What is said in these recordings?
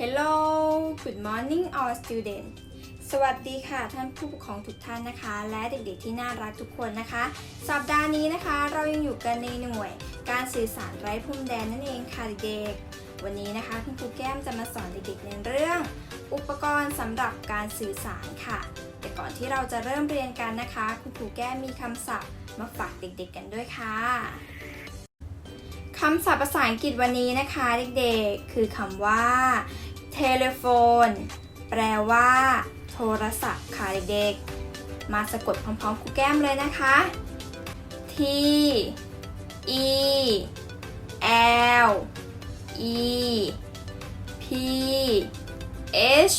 เฮล lo Good morning all students สวัสดีค่ะท่านผู้ปกครองทุกท่านนะคะ และเด็กๆที่น่ารักทุกคนนะคะ สัปดาห์นี้นะคะ เรายังอยู่กันในหน่วย การสื่อสารไร้พรมแดนนั่นเองค่ะเด็กๆวันนี้นะคะคุณครูแก้มจะมาสอนเด็กๆในเรื่อง อุปกรณ์สำหรับการสื่อสารค่ะ แต่ก่อนที่เราจะเริ่มเรียนกันนะคะ คุณครูแก้มมีคำศัพท์มาฝากเด็กๆกันด้วยค่ะ คำศัพท์ภาษาอังกฤษวันนี้นะคะเด็กๆ คือคำว่า telephone แปลว่า โทรศัพท์ค่ะเด็กๆ มาสะกดพร้อมๆครูแก้มเลยนะคะ T E L E P H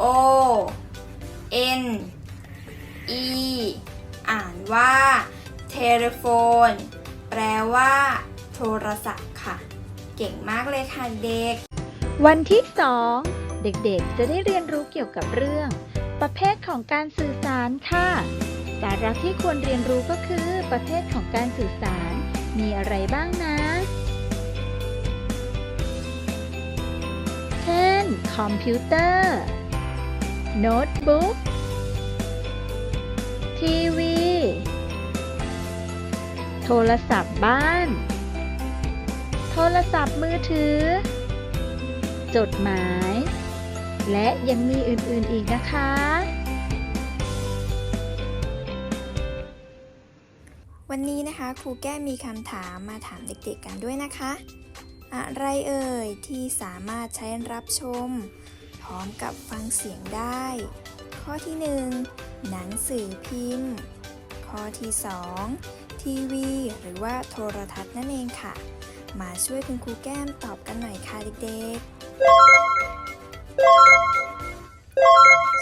O N E อ่านว่า telephone แปลว่า ทรศัพท์ค่ะ เก่งมากเลยค่ะเด็ก วันที่สองเด็กๆ จะได้เรียนรู้เกี่ยวกับเรื่อง ประเภทของการสื่อสารค่ะ สาระที่ควรเรียนรู้ก็คือ ประเภทของการสื่อสาร มีอะไรบ้างนะ เช่น คอมพิวเตอร์ โน้ตบุ๊ก ทีวี โทรศัพท์บ้าน โทรศัพท์มือถือ จดหมาย และยังมีอื่นๆอีกนะคะ วันนี้นะคะครูแก้มีคำถามมาถามเด็กๆกันด้วยนะคะ อะไรเอ่ยที่สามารถใช้รับชม พร้อมกับฟังเสียงได้ ข้อที่ 1 หนังสือพิมพ์ ข้อที่ 2 ทีวี หรือว่าโทรทัศน์นั่นเองค่ะ มาช่วยคุณครูแก้มตอบกันหน่อยค่ะเด็กๆ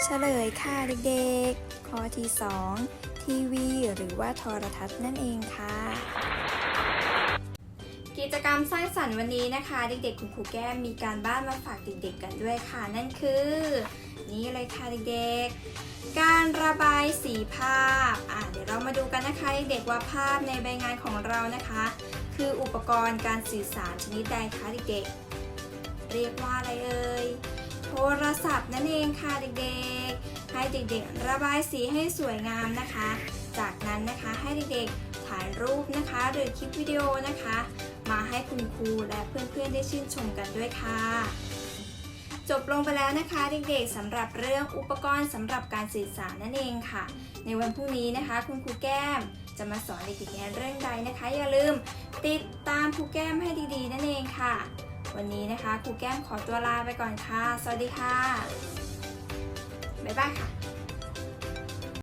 เฉลยค่ะเด็กๆ ข้อที่ 2 ทีวี หรือว่าโทรทัศน์นั่นเองค่ะ กิจกรรมสร้างสรรค์วันนี้นะคะ เด็กๆ คุณครูแก้มมีการบ้านมาฝากเด็กๆ กันด้วยค่ะ นั่นคือ นี่เลยค่ะเด็กๆ การระบายสีภาพ อะเดี๋ยวเรามาดูกันนะคะเด็กๆว่าภาพในใบงานของเรานะคะ คืออุปกรณ์การสื่อสารชนิดใดคะเด็กๆ เรียกว่าอะไรเอ่ย โทรศัพท์นั่นเองค่ะเด็กๆ ให้เด็กๆ ระบายสีให้สวยงามนะคะ จากนั้นนะคะให้เด็กๆ ถ่ายรูปนะคะ หรือคลิปวิดีโอนะคะ มาให้คุณครูและเพื่อนๆ ได้ชื่นชมกันด้วยค่ะ จบลงไปแล้วนะคะเด็กๆสำหรับเรื่องอุปกรณ์สำหรับการสื่อสารนั่นเองค่ะ ในวันพรุ่งนี้นะคะ คุณครูแก้มจะมาสอนเด็กๆในเรื่องใดนะคะ อย่าลืมติดตามครูแก้มให้ดีๆ นั่นเองค่ะ วันนี้นะคะครูแก้มขอตัวลาไปก่อนค่ะ สวัสดีค่ะบ๊ายบายค่ะ